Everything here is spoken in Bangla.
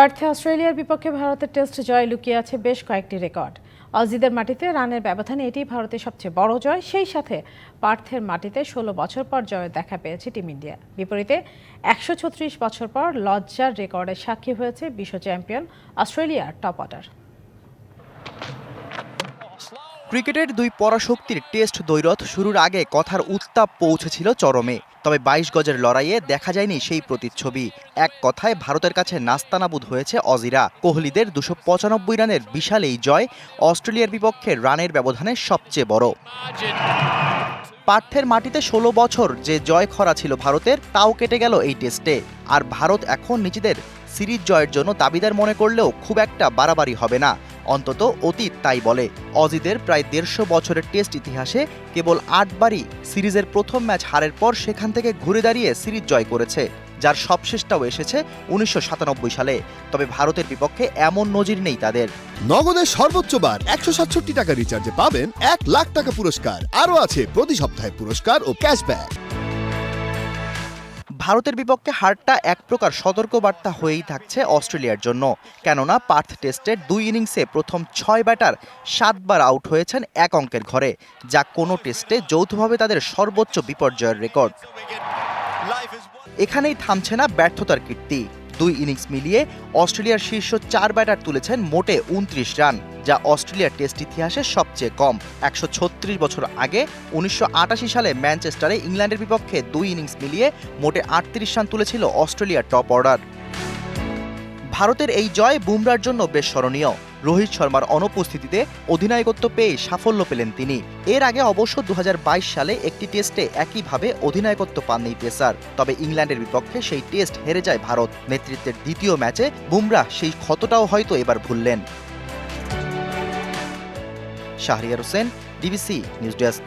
পার্থে অস্ট্রেলিয়ার বিপক্ষে ভারতের টেস্ট জয় লুকিয়ে আছে বেশ কয়েকটি রেকর্ড। অজিদের মাটিতে রানের ব্যবধানে এটি ভারতের সবচেয়ে বড় জয়। সেই সাথে পার্থের মাটিতে ষোলো বছর পর জয়ের দেখা পেয়েছে টিম ইন্ডিয়া। বিপরীতে একশো ছত্রিশ বছর পর লজ্জার রেকর্ডের সাক্ষী হয়েছে বিশ্ব চ্যাম্পিয়ন অস্ট্রেলিয়ার টপ অর্ডার। ক্রিকেটের দুই পরাশক্তির টেস্ট দ্বৈরথ শুরুর আগে কথার উত্তাপ পৌঁছেছিল চরমে। তবে বাইশ গজের লড়াইয়ে দেখা যায়নি সেই প্রতিচ্ছবি। এক কথায়, ভারতের কাছে নাস্তানাবুদ হয়েছে অজিরা। কোহলিদের দুশো পঁচানব্বই রানের বিশাল এই জয় অস্ট্রেলিয়ার বিপক্ষে রানের ব্যবধানে সবচেয়ে বড়। পার্থের মাটিতে ষোলো বছর যে জয় খরা ছিল ভারতের, তাও কেটে গেল এই টেস্টে। আর ভারত এখন নিজেদের সিরিজ জয়ের জন্য দাবিদার মনে করলেও খুব একটা বাড়াবাড়ি হবে না। অন্তত অতীত তাই বলে। অজিদের প্রায় দেড়শো বছরের টেস্ট ইতিহাসে কেবল আটবারই সিরিজের প্রথম ম্যাচ হারের পর সেখান থেকে ঘুরে দাঁড়িয়ে সিরিজ জয় করেছে, যার সবশেষটাও এসেছে উনিশশো সাতানব্বই সালে। তবে ভারতের বিপক্ষে এমন নজির নেই তাদের। নগদের সর্বোচ্চ বার একশো সাতষট্টি টাকা রিচার্জে পাবেন এক লাখ টাকা পুরস্কার। আরও আছে প্রতি সপ্তাহে পুরস্কার ও ক্যাশব্যাক ভারতের বিপক্ষে হারটা এক প্রকার সতর্কবার্তা হয়েই থাকছে অস্ট্রেলিয়ার জন্য। কেননা, পার্থ টেস্টের দুই ইনিংসে প্রথম ছয় ব্যাটার সাতবার আউট হয়েছেন এক অঙ্কের ঘরে, যা কোনো টেস্টে যৌথভাবে তাদের সর্বোচ্চ বিপর্যয়ের রেকর্ড। এখানেই থামছে না ব্যর্থতার কীর্তি। দুই ইনিংস মিলিয়ে অস্ট্রেলিয়ার শীর্ষ চার ব্যাটার তুলেছেন মোটে উনত্রিশ রান। যা অস্ট্রেলিয়ার টেস্ট ইতিহাসে সবচেয়ে কম। একশো ছত্রিশ বছর আগে, উনিশশো আটাশি সালে ম্যানচেস্টারে ইংল্যান্ডের বিপক্ষে দুই ইনিংস মিলিয়ে মোটে আটত্রিশ রান তুলেছিল অস্ট্রেলিয়ার টপ অর্ডার। ভারতের এই জয় বুমরার জন্য বেশ স্মরণীয়। রোহিত শর্মার অনুপস্থিতিতে অধিনায়কত্ব পেয়ে সাফল্য পেলেন তিনি। এর আগে অবশ্য দু হাজার বাইশ সালে একটি টেস্টে একইভাবে অধিনায়কত্ব পাননি পেসার। তবে ইংল্যান্ডের বিপক্ষে সেই টেস্ট হেরে যায় ভারত। নেতৃত্বের দ্বিতীয় ম্যাচে বুমরাহ সেই ক্ষতটাও হয়তো এবার ভুললেন। Shahriar Hossain DBC news desk.